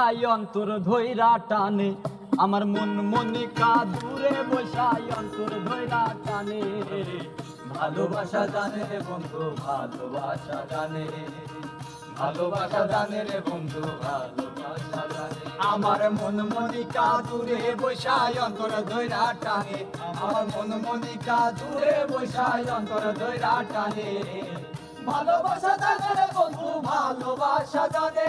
অন্তর ধৈরা টানে। আমার মন মনিকা দূরে বসাই অন্তর ধৈরা টানে। ভালোবাসা জানে রে বন্ধু, ভালোবাসা জানে। ভালোবাসা জানে রে বন্ধু, ভালোবাসা জানে। আমার মন মনিকা দূরে বসাই অন্তর ধৈরা টানে। আমার মন মনিকা দূরে বসাই অন্তর ধৈরা টানে। ভালোবাসা জানে রে বন্ধু, ভালোবাসা জানে।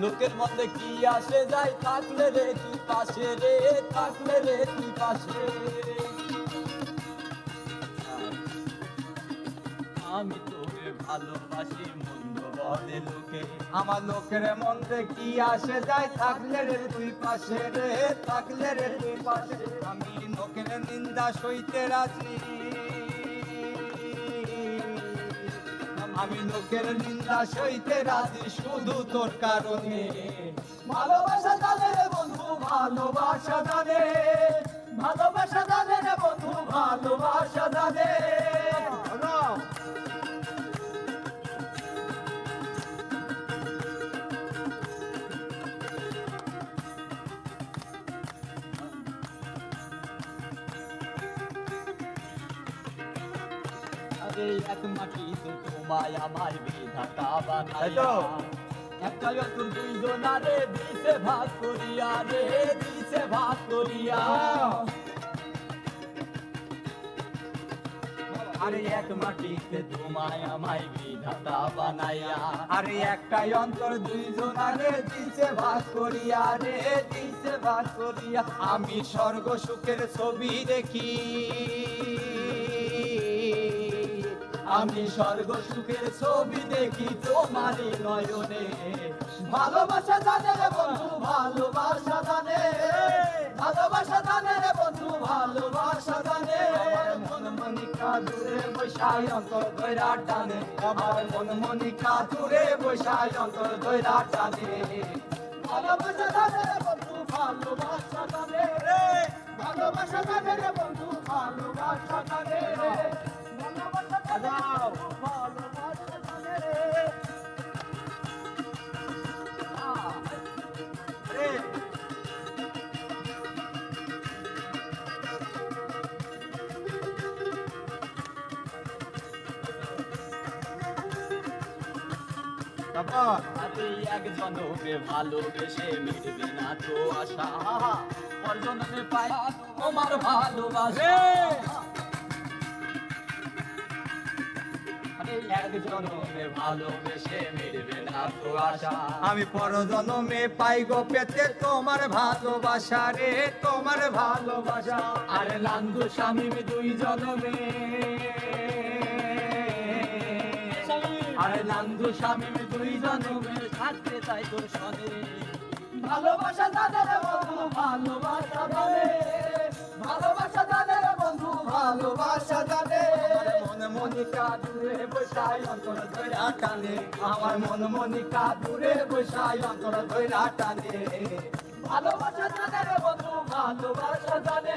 লোকের মধ্যে কি আসে যায় থাকলে রে তুই পাশে রে, থাকলে রে তুই পাশে? আমি তোরে ভালোবাসি, মন্দ বলে লোকে। আমার লোকের মধ্যে কি আসে যায় থাকলে রে তুই পাশে রে, থাকলে রে তুই পাশে আমি লোকের নিন্দা সইতে রাজি। আমি লোকের নিন্দা সইতে রাজি শুধু তোর কারণে। ভালোবাসা জানে রে বন্ধু ভালোবাসা জানে ভালোবাসা জানে রে বন্ধু ভালোবাসা আরে এক মাটিতে তোমায় আমার বিধাতা বানাইয়া। একটা দিছে ভাগ করিয়া রে দিছে ভাগ করিয়া। আরে এক মাটিতে তোমায় আমায় বিধাতা বানাইয়া। আরে একটাই অন্তর দুইজনারে দিছে ভাগ করিয়া রে দিছে ভাগ করিয়া। আমি স্বর্গ সুখের ছবি দেখি। আমি স্বর্গ সুখের ছবি দেখি তোমারই নয়নে। ভালোবাসা জানে রে বন্ধু, ভালোবাসা জানে। ভালোবাসা জানে রে বন্ধু, ভালোবাসা জানে। টানে। ভালোবাসা রে ভালোবাসা বন্ধু, ভালোবাসা জানে। তারপর আরে এক জনকে ভালোবেসে মিটবে না তো আশা। পর জনকে পাই তোমার ভালোবাসা আমি পরজনমে পাই গো পেতে তোমার ভালোবাসা রে তোমার ভালোবাসা। আরে লান্দু স্বামী দুই জনমে। আরে লান্দু স্বামী দুই জনমে থাকতে চাই তোর সনে ভালোবাসা জানে রে বন্ধু, ভালোবাসা জানে ভালোবাসা জানে রে বন্ধু, ভালোবাসা জানে মন মনিকা দূরে বসাই, অন্তর ধৈরা টানে আমার মন মনিকা দূরে বসাই, অন্তর ধৈরা টানে ভালোবাসা জানে রে বন্ধু, ভালোবাসা জানে